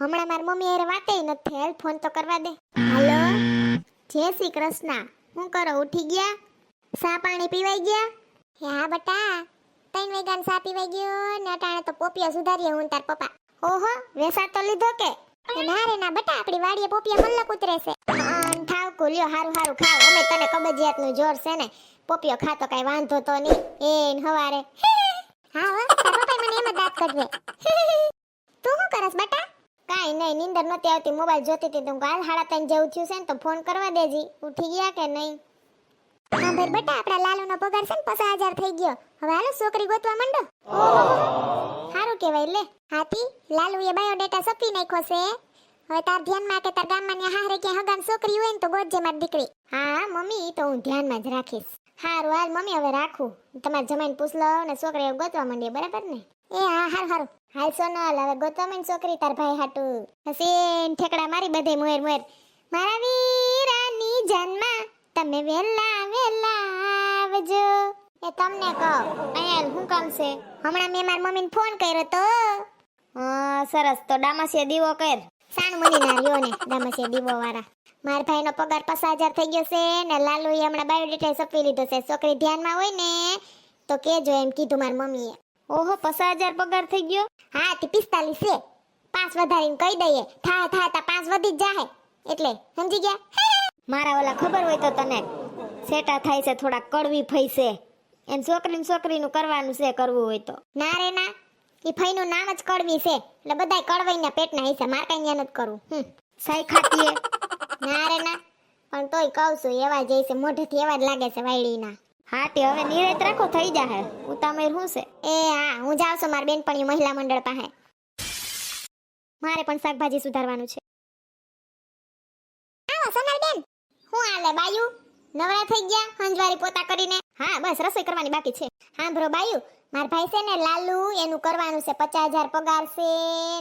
હમણાં મારી મમ્મી હારે વાતે નથી. હેલ ફોન તો કરવા દે. હાલો? જય શ્રી કૃષ્ણ. હું કરો, ઉઠી ગયા? સા પાણી પીવાઈ ગયા? હા બટા. ત્રણ વેગાન સા પીવાઈ ગયો ને અટાણે તો પોપિયા સુધારીએ હું તાર પપ્પા. ઓહો, વેસા તો લીધો કે? ના રે ના બટા, આપણી વાડીએ પોપિયા મલ્લક ઉતરે છે. અન ઠાવ કુલ્યો હારું હારું, ખાવ. અમે તને કબજિયાતનું જોર છે ને, પોપિયો ખાતો કઈ વાંધો તો નહીં. એ હવારે. હા હો, તાર મને એમ દાંત કાઢવે તું શું કરસ બટા કાઈ નહીં નીંદર નહોતી આવતી મોબાઈલ જોતી હતી. તો કાલ હાડા ત્રણ જેવું થયું છે ને તો ફોન કરવા દેજી. ઉઠી ગયા કે નહીં? હા ભાઈ બટા આપણા લાલુનો પગાર છે ને પચાસ હજાર થઈ ગયો. હવે હાલો છોકરી ગોતવા માંડો. સારું કહેવાય લે. હાથી લાલુ એ બાયોડેટા સપી નાખ્યો છે. હવે તાર ધ્યાનમાં કે તાર ગામમાં ને હારે કે હગાન છોકરી હોય ને તો ગોતજે મારી દીકરી. હા મમ્મી તો હું ધ્યાનમાં જ રાખીશ. હારું હાલ મમ્મી હવે રાખું. તમારે જમાઈને પૂછ લો ને છોકરીઓ ગોતવા માંડીએ બરાબર ને? એ, હા, હારું હારું. હાલ સોનલ, હવે ગોતવા છોકરી તાર ભાઈ હાટુ. હસીન ઠેકડા મારી બધે મોર મોર મારા વીરાની જન્મા તમે વેલા વેલા આવજો. એ, તમને કહો, અહીંયા હું કામ છે? હમણાં મેં મારી મમ્મીને ફોન કર્યો તો. હા, સરસ. તો ડામસીએ દીવો કર. સાણ મની ના રહ્યો ને ડામસીએ દીવો વાળા. મારા ભાઈનો પગાર પચાસ હજાર થઈ ગયો છે ને લાલુએ હમણાં બાયોડેટા સપી લીધો છે. છોકરી ધ્યાનમાં હોય ને, તો કેજો એમ કીધું મારી મમ્મીએ. ઓહો, પચાસ હજાર પગાર થઈ ગયો? હા, તે પિસ્તાલીસ છે. પાંચ વધારીને કહી દઈએ. થાય થાય તા પાંચ વધી જ જાહે. એટલે, સમજી ગયા? મારા ઓલા ખબર હોય તો તને. સેટા થાય છે થોડા કડવી ફઈ છે. એમ છોકરી છોકરીનું કરવાનું છે, કરવું હોય તો. ના રે, ના. એ ફઈનું નામ જ કડવી છે. એટલે બધાય કડવાઈના પેટના હિસ્સા માર કઈ નથી કરવું. હમ. સાઈ ખાતીએ ના રે, ના. પણ તોય કહું છું, એવા જ છે મોઢેથી એવા જ લાગે છે વાયડીના. હા તે હવે નિરાત રાખો થઈ જાહે. ઉતામેર શું છે? એ હા હું જાઉં છું મારા બેનપણી મહિલા મંડળ પાસે. મારે પણ શાકભાજી સુધારવાનું છે. આવો સોનલબેન. હું હાલે બાયુ. નવરા થઈ ગયા હંજવારી પોતા કરીને. હા બસ રસોઈ કરવાની બાકી છે. હા બ્રો બાયુ. માર ભાઈ છે ને લાલુ એનું કરવાનું છે પચાસ હજાર પગાર છે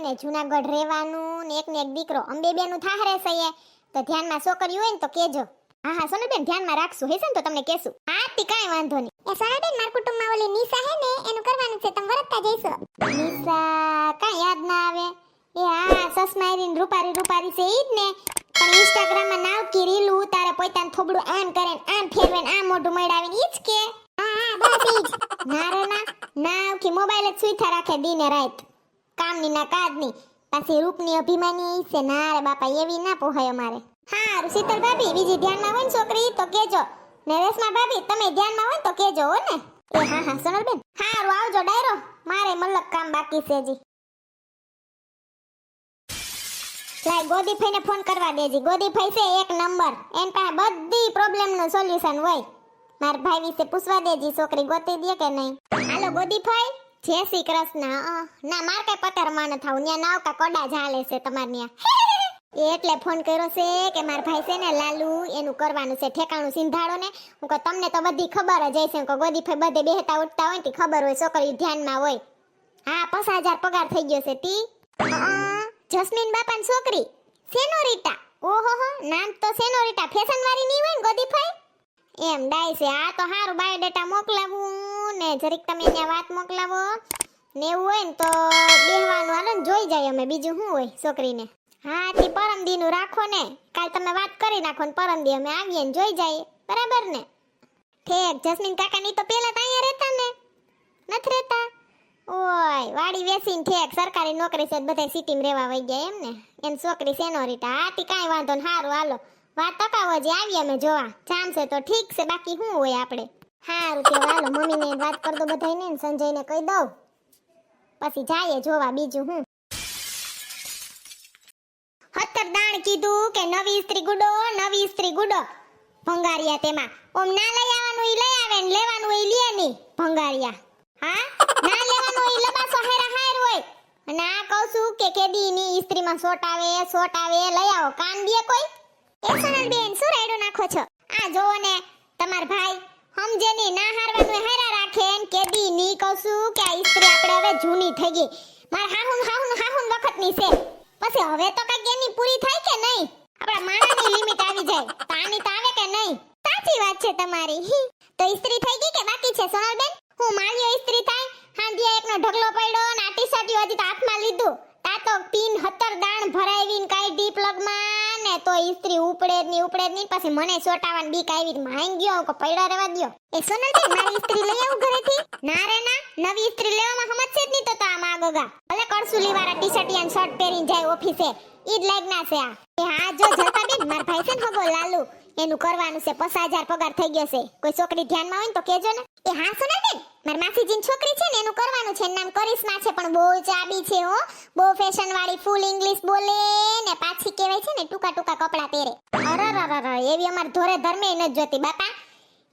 ને જુનાગઢ રહેવાનું ને એક ને એક દીકરો. અંબે બેનું થાહરે છે એ તો ધ્યાનમાં છોકરી હોય ને તો કેજો. હા હા સોનલબેન ધ્યાનમાં રાખશું હે ને તો તમને કહેશું. હા તી કાંઈ વાંધો નહીં. એ સોનલબેન મારા કુટુંબમાં ઓલી નિશા હે ને એનું કરવાનું છે તમે વરતતા જઈશો. નિશા કાંઈ યાદ ના આવે. એ હા સસમાઈરીન રૂપારી રૂપારી છે ઈ જ ને. પણ ઇન્સ્ટાગ્રામમાં નાવ કી રીલ ઉતારે પોતાનું થોબડું આમ કરે ને આમ ફેરવે ને આમ મોઢું મડાવીને ઈ જ કે. હા હા બસ ઈ જ ના રે ના નાવ કી મોબાઈલ જ સુઈથા રાખે દીને રાત. કામની ના કાજની. પાછી રૂપની અભિમાની છે ના રે બાપા એવી ના પોહાય અમારે. હારું, શીતલ ભાભી, બીજી ધ્યાનમાં હોય ને છોકરી, તો કેજો ને ભાભી, તમે ધ્યાનમાં હોય તો કેજો હો ને. એ, હા હા, સોનલબેન. હારું, આવજો, ડાયરો. મારે મલક કામ બાકી છે જી લાય ગોદીભાઈને ફોન કરવા દેજી ગોદીભાઈ છે એક નંબર. એન પાસે બધી પ્રોબ્લેમનું સોલ્યુશન હોય. માર ભાઈ વિશે પૂછવા દેજી છોકરી ગોતી દે કે નહીં. હાલો ગોદીભાઈ જય શ્રી કૃષ્ણ. ના, માર કઈ પતર માન થાવ ન્યા નાવ કા કોડા ઝાલે છે તમાર ન્યા. એટલે ફોન કર્યો છે કે મારા ભાઈ છે ને લાલુ, એનું કરવાનું છે ઠેકાણું સિંધાડો ને હું કહું, તમને તો બધી ખબર જ હશે. કે ગોદીફાઈ બધે બેહતા ઉઠતા હોય ને ખબર હોય છોકરી ધ્યાનમાં હોય. હા, પચાસ હજાર પગાર થઈ ગયો છે તી. જસ્મીન બાપાની છોકરી સેનોરિટા ઓહો હો, નામ તો સેનોરિટા ફેશન વાળી નહીં હોય ને ગોદીફાઈ એમ ડાય છે, આ તો હારું બાયોડેટા મોકલાવું ને જરીક તમે અહીંયા વાત મોકલાવો. ને એવું હોય ને તો બેહવાનું હાલો ને જોઈ જાય અમે, બીજું શું હોય છોકરીને. હા, તે પરમ દીનું રાખો ને. કાલ તમે વાત કરી નાખો ને પરમ દી અમે આવીએ ને જોઈ જઈએ. બરાબર ને? ઠેક, જસ્મીન કાકાની તો પેલા તો અહીંયા રહેતા ને. નથી રહેતા? ઓય, વાડી વેસીને ઠેક, સરકારી નોકરી છે બધા સિટીમાં રહેવા વઈ ગયા એમ ને. એમ છોકરી સેનોરિટા હાથી કાંઈ વાંધો ને સારું હાલો. વાત તપાવો જે આવીએ અમે જોવા. જામશે તો ઠીક છે, બાકી શું હોય આપણે? હારું, તે હાલો, મમ્મીને વાત કરતો બધાને ને સંજયને કહી દઉં. પછી જાઈએ જોવા બીજું હું કીધું કે નવી સ્ત્રી ગુડો, નવી સ્ત્રી ગુડો. ભંગારિયા તેમાં. ઓમ ના લઈ આવવાનું, ઈ લઈ આવે ને લેવાનું, ઈ લે ની. ભંગારિયા. હા? ના લેવાનું, ઈ લબા હેરા હાર હોય. અને આ કહું છું કે કેદી ની ઇસ્ત્રીમાં સોટ આવે સોટ આવે, લઈ આવો. કાન દે કોઈ? એ સોનલ બેન, શું રાયડો નાખો છો? આ જોવો ને, તમાર ભાઈ. સમજે ની, ના હારવાનું હેરા રાખે ને કેદી ની કહું છું કે આ ઇસ્ત્રી આપણે હવે જૂની થઈ ગઈ. મારા હાહુન હાહુન હાહુન વખતની છે. પછી હવે તો કઈ ગેની પૂરી થાય કે નહીં? આપણા માણાની લિમિટ આવી જાય. તો તાવે કે નહીં? સાચી વાત છે તમારી. તો ઇસ્ત્રી થઈ ગઈ કે બાકી છે, સોનલબેન? હું માળીઓ ઇસ્ત્રી થાય? હાંધિયા એકનો ઢગલો પડ્યો અને આટી ટી-શર્ટ હજી તો હાથમાં લીધું. તા તો પિન, હતર, દાણ ઈસ્ત્રી ઉપડે જ નહીં ઉપડે જ નહીં પછી મને સોટાવાની બીક આવી માંગ ગયો કે પડ્યો રહેવા દ્યો. એ સોનલબેન, મારી ઇસ્ત્રી લઈ આવું ઘરેથી? ના રે ના, નવી ઇસ્ત્રી લેવામાં સમજશે જ નહીં તો તો આ માગોગા ભલે વાળા ટી અને શર્ટ પહેરીને જાય ઓફિસે. ઈ જ લાગના છે આ. એ હા જો જલપા બેન, માર ભાઈ છે ને હગો લાલુ, એનું કરવાનું છે, પચાસ હજાર પગાર થઈ ગયો છે. કોઈ છોકરી ધ્યાનમાં હોય તો કેજો ને. એ હા સોના બેન, માર માસીજીની છોકરી છે ને, એનું કરવાનું છે નામ કરિશ્મા છે, પણ બહુ ચાબી છે હો. બહુ ફેશન વાળી ફૂલ ઇંગ્લિશ બોલે ને પાછી કહેવાય છે ને, ટૂંકા ટૂંકા કપડાં પહેરે. અરરરરર એવી અમાર ધોરે ધર્મે ન જોતી, બાપા.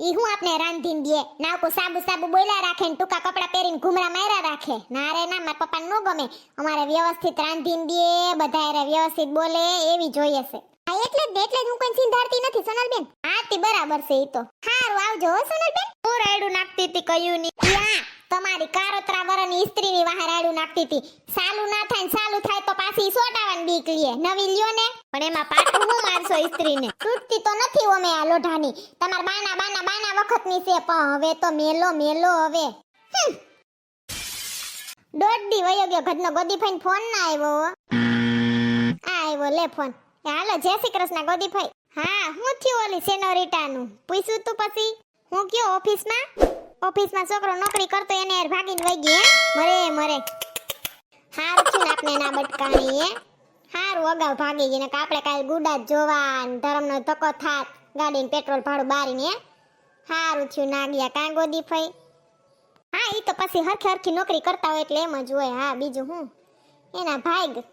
ઈ હું આપને રાંધીને દે? નાવકો સાબુ સાબુ બોલ્યા રાખે ને ટૂંકા કપડા પહેરીને ઘુમરા માર્યા રાખે. ના રે ના મારા પપ્પાને ન ગમે. અમારે વ્યવસ્થિત રાંધીને દે બધા રે વ્યવસ્થિત બોલે એવી જોઈએ છે. હા એટલે જ એટલે જ હું કોઈ સિંધારતી નથી સોનલબેન. હા તે બરાબર છે ઈ તો. હારું આવજો હો સોનલબેન. હું રાયડું નાખતી હતી કયું ની તમારી કારોતરા વરની ઇસ્ત્રીની વાહે રાડું નાખતી હતી. સાલું ના થાય સાલું થાય તો પાછી સોટાવાની બીક નવી લ્યો ને. પણ એમાં પાટું હું મારશો ઇસ્ત્રીને તૂટતી તો નથી ઓમે આ લોઢાની. તમાર બાના બાના બાના વખતની છે, પણ હવે તો મેલો મેલો હવે. દોઢ વયો ગયો, ઘરનો ગોદીભાઈ ફોન ના આવ્યો આવ્યો, લે ફોન. હાલો, જય શ્રી કૃષ્ણ, ગોદી ગોદીભાઈ હા, હું થયું ઓલી સેનોરિટાનું? પૂછ્યું તું પછી. હું કયો ઓફિસમાં? ઓફિસમાં છોકરો નોકરી કરતો એને યાર ભાગીને વહી ગઈ મરે મરે. હારું છે ને આપણે ના બટકાણી હે? હારું, અગાઉ ભાગી ગઈ ને આપણે કાલ ગુડા જોવા ધરમનો ધક્કો થાત, ગાડીને પેટ્રોલ ભાડું બારીને સારું થયું ના ગયા કાં ગોદીભાઈ હા એ તો પછી હરખી હરખી નોકરી કરતા હોય એટલે એમ જ હોય. હા, બીજું હું? એના ભાઈ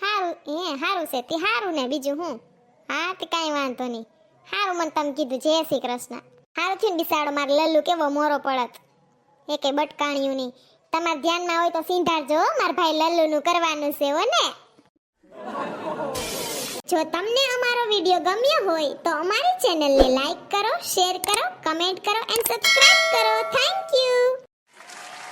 હારું, હે, હારું છે તે, હારું ને બીજું હું? હા, તે કાંઈ વાંધો નહીં. હારું મને તમે કીધું, જય શ્રી કૃષ્ણ. હારું થયું બિસાડો મારે લલ્લુ કેવો મોરો પડત. એ એકે બટકાણ્યું નહીં તમારે ધ્યાનમાં હોય તો સિંધારજો હો, મારા ભાઈ લલ્લુનું કરવાનું છે હો ને. જો તમને અમારો વીડિયો ગમ્યો હોય તો અમારી ચેનલને લાઈક કરો શેર કરો કમેન્ટ કરો એન્ડ સબસ્ક્રાઇબ